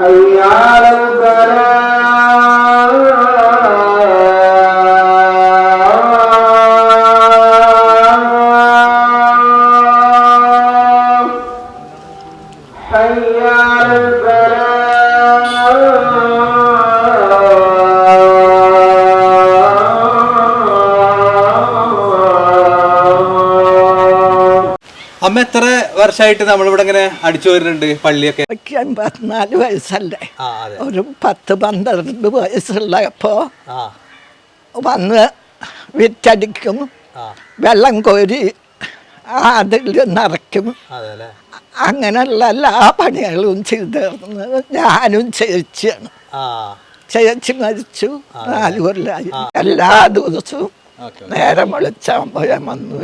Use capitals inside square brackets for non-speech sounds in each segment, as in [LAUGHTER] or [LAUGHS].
حي على الفلاح حي على الفلاح عمال വർഷമായിട്ട് നമ്മളിവിടെ ഇങ്ങനെ അടിച്ചു വരുന്നുണ്ട് പള്ളിയൊക്കെ. എനിക്ക് വയസ്സല്ലേ? ഒരു പത്ത് പന്ത്രണ്ട് വയസ്സുള്ളപ്പോ വന്ന് വിറ്റടിക്കും. വെള്ളം കോരി അതിൽ നിറയ്ക്കും. അങ്ങനെയുള്ള എല്ലാ പണികളും ചെയ്തിരുന്നത് ഞാനും ചേച്ചിയാണ്. ചേച്ചി മരിച്ചു. നാല് കൊല്ലായി. എല്ലാ ദിവസവും നേരം വെളിച്ചാകുമ്പോൾ ഞാൻ വന്നു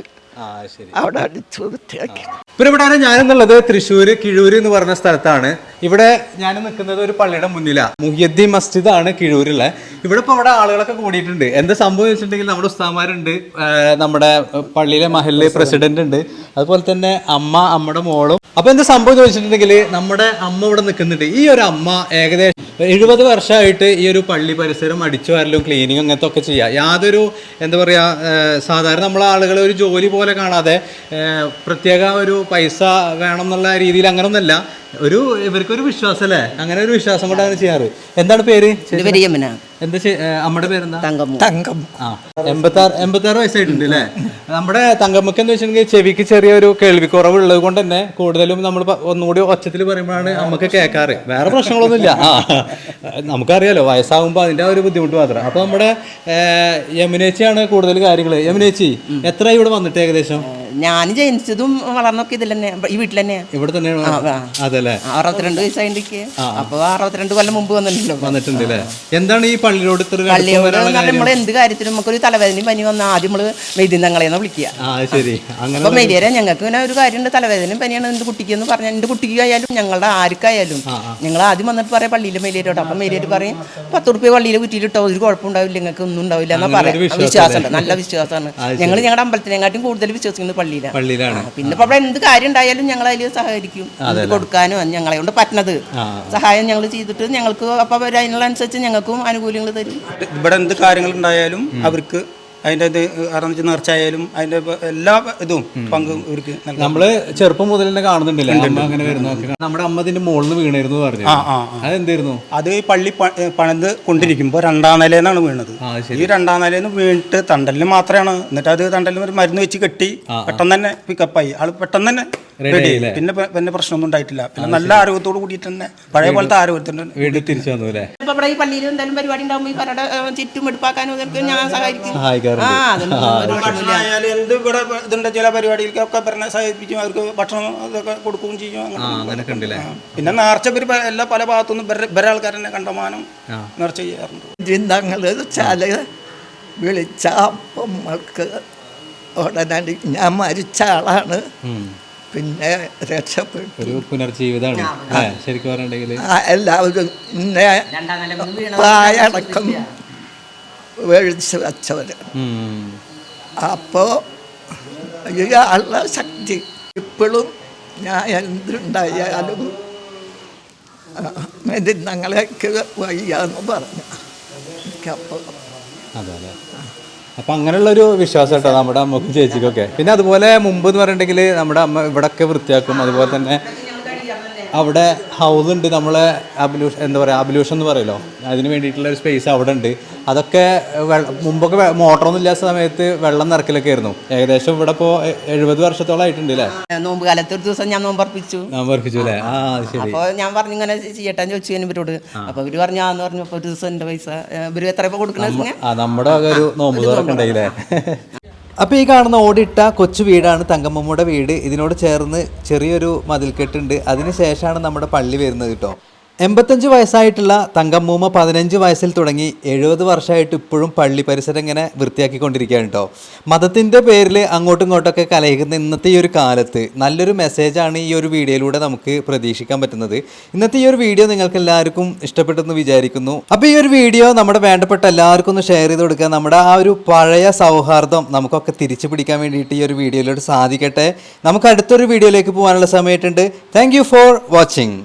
അവിടെ അടിച്ചു വൃത്തിയാക്കി. പിന്നെ ഇവിടെ ഞാനെന്നുള്ളത് തൃശ്ശൂര് കിഴൂര് എന്ന് പറഞ്ഞ സ്ഥലത്താണ്. ഇവിടെ ഞാൻ നിൽക്കുന്നത് ഒരു പള്ളിയുടെ മുന്നിലാണ് മുഹിയദ്ദീൻ മസ്ജിദ് ആണ് കിഴൂരിലെ ഇവിടെ ഇപ്പോൾ ഇവിടെ ആളുകളൊക്കെ കൂടിയിട്ടുണ്ട്. എന്താ സംഭവം വെച്ചിട്ടുണ്ടെങ്കിൽ നമ്മുടെ ഉസ്താമാരുണ്ട് നമ്മുടെ പള്ളിയിലെ മഹലിലെ പ്രസിഡന്റ് ഉണ്ട്. അതുപോലെ തന്നെ അമ്മ അമ്മയുടെ മോളും. അപ്പൊ എന്താ സംഭവം എന്ന് വെച്ചിട്ടുണ്ടെങ്കിൽ നമ്മുടെ അമ്മ ഇവിടെ നിൽക്കുന്നുണ്ട്. ഈ ഒരു അമ്മ ഏകദേശം എഴുപത് വർഷമായിട്ട് ഈ ഒരു പള്ളി പരിസരം അടിച്ചു വരലും ക്ലീനിങ് അങ്ങനത്തെ ഒക്കെ ചെയ്യുക യാതൊരു എന്താ പറയുക സാധാരണ നമ്മളെ ആളുകളെ ഒരു ജോലി പോലെ കാണാതെ പ്രത്യേക ഒരു പൈസ വേണം എന്നുള്ള രീതിയിൽ അങ്ങനൊന്നല്ല. ഒരു ഇവർക്കൊരു വിശ്വാസം അല്ലേ അങ്ങനെ ഒരു വിശ്വാസം കൊണ്ടാണ് ചെയ്യാറ്. എന്താണ് പേര്? എന്താ അമ്മയുടെ പേരെന്താ? തങ്കമ്മ. തങ്കം ആ എൺപത്താറ് എൺപത്താറ് വയസ്സായിട്ടുണ്ട് അല്ലേ നമ്മുടെ തങ്കമ്മക്ക് എന്ന് വെച്ചിട്ടുണ്ടെങ്കിൽ ചെവിക്ക് ചെറിയൊരു കേൾവിക്കുറവുള്ളത് കൊണ്ട് തന്നെ കൂടുതലും നമ്മൾ ഒന്നുകൂടി ഒച്ചത്തിൽ പറയുമ്പോഴാണ് നമുക്ക് കേൾക്കാറ്. വേറെ പ്രശ്നങ്ങളൊന്നുമില്ല. ആ നമുക്കറിയാലോ വയസ്സാകുമ്പോൾ അതിന്റെ ആ ഒരു ബുദ്ധിമുട്ട് മാത്രം. അപ്പോൾ നമ്മുടെ യമുനേച്ചിയാണ് കൂടുതൽ കാര്യങ്ങൾ യമുനേച്ചി എത്ര ഇവിടെ വന്നിട്ട് ഏകദേശം? ഞാൻ ജനിച്ചതും വളർന്നൊക്കെ ഇതിൽ തന്നെ ഈ വീട്ടിൽ തന്നെ ഇവിടെ തന്നെയാണ് അതല്ലേ? അറുപത്തിരണ്ട് വയസ്സായിട്ട് അപ്പൊ അറുപത്തിരണ്ട് കൊല്ലം മുമ്പ് വന്നിട്ടുണ്ടല്ലോ. വന്നിട്ടുണ്ട് എന്താണ് ഈ പള്ളിയോട് പള്ളിയോട് നമ്മൾ എന്ത് കാര്യത്തിനും നമുക്കൊരു തലവേദന പനി വന്നാൽ ആദ്യം നമ്മൾ മെയ്തിന്നങ്ങളെന്ന് വിളിക്കുക. അപ്പൊ മെലിയരെ ഞങ്ങൾക്ക് ഇങ്ങനെ ഒരു കാര്യമുണ്ട്. തലവേദന പനിയാണ്. എന്റെ കുട്ടിക്ക് എന്ന് പറഞ്ഞാൽ എന്റെ കുട്ടിക്ക് ആയാലും ഞങ്ങളുടെ ആർക്കായാലും. ഞങ്ങൾ ആദ്യം വന്നിട്ട് പറയാം പള്ളിയിലെ മെലിയരോട് അപ്പൊ മെലിയർ പറയും പത്ത് റുപ്യ പള്ളിയിലെ കുറ്റിയിലിട്ടോ ഒരു കുഴപ്പമുണ്ടാവില്ല. ഞങ്ങൾക്ക് ഒന്നും ഉണ്ടാവില്ല എന്നാ ഒരു പറയാം. വിശ്വാസമുണ്ട്. നല്ല വിശ്വാസമാണ്. [LAUGHS] ഞങ്ങൾ ഞങ്ങളുടെ അമ്പലത്തിനെക്കാട്ടും കൂടുതൽ വിശ്വസിക്കുന്നത് പള്ളിയിലാണ്. പള്ളിയിലാണ്. പിന്നെ ഇപ്പൊ അവിടെ എന്ത് കാര്യം ഉണ്ടായാലും ഞങ്ങൾ അതിൽ സഹകരിക്കും. കൊടുക്കാനും ഞങ്ങളെ കൊണ്ട് പറ്റണത്. സഹായം ഞങ്ങൾ ചെയ്തിട്ട് ഞങ്ങൾക്ക് അപ്പൊ അതിനുള്ള അതിനുള്ളനുസരിച്ച് ഞങ്ങൾക്കും ആനുകൂല്യങ്ങൾ തരും. ഇവിടെ എന്ത് കാര്യങ്ങൾ ഉണ്ടായാലും അവർക്ക് അതിന്റെ ഇത് കാരണം വെച്ചാൽ നേർച്ചയായാലും അതിന്റെ എല്ലാ ഇതും പങ്കും ഇവർക്ക് നമ്മൾ ചെറുപ്പം മുതൽ തന്നെ കാണുന്നുണ്ടല്ലേ? അമ്മ അങ്ങനെ വരുന്നു നമ്മുടെ അമ്മ ഇതിന്റെ മുകളിൽ വീണായിരുന്നു പറഞ്ഞു. അതെന്തായിരുന്നു? അത് ഈ പള്ളി പണിത് കൊണ്ടിരിക്കുമ്പോൾ രണ്ടാം നിലയിലാണ് വീണത്. ഈ രണ്ടാം നിലയിൽ നിന്ന് വീണിട്ട് തണ്ടലിന് മാത്രമാണ്. എന്നിട്ട് അത് തണ്ടലിന് ഒരു മരുന്ന് വെച്ച് കെട്ടി പെട്ടെന്ന് തന്നെ പിക്കപ്പായി ആൾ പെട്ടെന്ന് തന്നെ റെഡി പിന്നെ പിന്നെ പ്രശ്നമൊന്നും ഉണ്ടായിട്ടില്ല. പിന്നെ നല്ല ആരോഗ്യത്തോട് കൂടിയിട്ട് തന്നെ പഴയ പോലത്തെ ആരോഗ്യത്തിന് വീണ്ടും തിരിച്ചു വന്നു അല്ലേ? ഇവിടെ ഈ പള്ളിയിൽ എന്തായാലും പരിപാടി ഉണ്ടാകുമ്പോൾ ഈ പരടെ ചുറ്റും എടുപ്പാക്കാനും ഞാൻ സഹായിക്കും. സഹായിക്കാറുണ്ട് എന്ത് ഇവിടെ ഇതുണ്ട് ചില പരിപാടികൾക്കൊക്കെ പറഞ്ഞ സഹായിപ്പിക്കും അവർക്ക് ഭക്ഷണം അതൊക്കെ കൊടുക്കുകയും ചെയ്യും ഉണ്ടല്ലേ പിന്നെ നേർച്ച എല്ലാ പല ഭാഗത്തുനിന്നും ഇവരെ ഇവരെ കണ്ടമാനം നേർച്ച ചെയ്യാറുണ്ട്. ചിന്തങ്ങൾ വിളിച്ച നമ്മൾക്ക് ഉടനടി ഞാൻ മരിച്ച ആളാണ്. പിന്നെ രക്ഷപ്പെട്ടു. ഒരു പുനർജീവിതമാണ്. അല്ലേ ശരിക്കും പറഞ്ഞിട്ടുണ്ടെങ്കിൽ ആ, എല്ലാവരും ഇന്നെ പായടക്കം വെച്ചവർ അപ്പോൾ ഇയാളുടെ ശക്തി. ഇപ്പോഴും ഞാൻ എന്തുണ്ടായാലും ഞങ്ങളേക്ക് വയ്യാന്ന് പറഞ്ഞു. എനിക്കപ്പോൾ അതെ അപ്പൊ അങ്ങനെയുള്ള ഒരു വിശ്വാസം കേട്ടോ നമ്മുടെ അമ്മക്കും ചേച്ചിക്കൊക്കെ? പിന്നെ അതുപോലെ മുമ്പ് എന്ന് പറഞ്ഞിട്ടുണ്ടെങ്കിൽ നമ്മുടെ അമ്മ ഇവിടൊക്കെ വൃത്തിയാക്കും. അതുപോലെ തന്നെ അവിടെ ഹൗസ് ഉണ്ട് നമ്മളെ അബിലൂഷൻ എന്താ പറയുക അബിലൂഷൻ എന്ന് പറയുമല്ലോ അതിന് വേണ്ടിയിട്ടുള്ള ഒരു സ്പേസ് അവിടെ ഉണ്ട്. അതൊക്കെ മുമ്പൊക്കെ മോട്ടറൊന്നും ഇല്ലാത്ത സമയത്ത് വെള്ളം നിറക്കലൊക്കെ ആയിരുന്നു. ഏകദേശം ഇവിടെ ഇപ്പോൾ എഴുപത് വർഷത്തോളം ആയിട്ടുണ്ട് അല്ലേ നോമ്പ് കാലത്ത് ഒരു ദിവസം ഞാൻ നോമ്പർപ്പിച്ചു വർക്കിച്ചു അല്ലേ ആ ശരി. അപ്പോൾ ഞാൻ പറഞ്ഞു ഇങ്ങനെ ചെയ്യട്ടെ ചോദിച്ചു ഇവരോട്. അപ്പൊ ഇവർ പറഞ്ഞു ആന്ന് പറഞ്ഞു ഒരു ദിവസം എന്റെ പൈസ ഇവർ എത്ര ഇപ്പോൾ കൊടുക്കണ നമ്മുടെ ഒരു നോമ്പ് തുറക്ക് [LAUGHS] ഉണ്ടായില്ലേ അപ്പൊ ഈ കാണുന്ന ഓടിട്ട കൊച്ചു വീടാണ് തങ്കമ്മമ്മയുടെ വീട്. ഇതിനോട് ചേർന്ന് ചെറിയൊരു മതിൽക്കെട്ടുണ്ട്. അതിന് ശേഷമാണ് നമ്മുടെ പള്ളി വരുന്നത് കേട്ടോ. എൺപത്തഞ്ച് വയസ്സായിട്ടുള്ള തങ്കമ്മൂമ്മ പതിനഞ്ച് വയസ്സിൽ തുടങ്ങി എഴുപത് വർഷമായിട്ട് ഇപ്പോഴും പള്ളി പരിസരം ഇങ്ങനെ വൃത്തിയാക്കിക്കൊണ്ടിരിക്കുകയാണ് കേട്ടോ മതത്തിന്റെ പേരിൽ അങ്ങോട്ടും ഇങ്ങോട്ടൊക്കെ കലഹിക്കുന്ന ഇന്നത്തെ ഈ ഒരു കാലത്ത് നല്ലൊരു മെസ്സേജാണ് ഈ ഒരു വീഡിയോയിലൂടെ നമുക്ക് പ്രതീക്ഷിക്കാൻ പറ്റുന്നത്. ഇന്നത്തെ ഈ ഒരു വീഡിയോ നിങ്ങൾക്ക് എല്ലാവർക്കും ഇഷ്ടപ്പെട്ടെന്ന് വിചാരിക്കുന്നു. അപ്പോൾ ഈ ഒരു വീഡിയോ നമ്മുടെ വേണ്ടപ്പെട്ട എല്ലാവർക്കും ഒന്ന് ഷെയർ ചെയ്ത് കൊടുക്കുക. നമ്മുടെ ആ ഒരു പഴയ സൗഹാർദ്ദം നമുക്കൊക്കെ തിരിച്ചു പിടിക്കാൻ വേണ്ടിയിട്ട് ഈ ഒരു വീഡിയോയിലൂടെ സാധിക്കട്ടെ. നമുക്ക് അടുത്തൊരു വീഡിയോയിലേക്ക് പോകാനുള്ള സമയമായിട്ടുണ്ട് താങ്ക് ഫോർ വാച്ചിങ്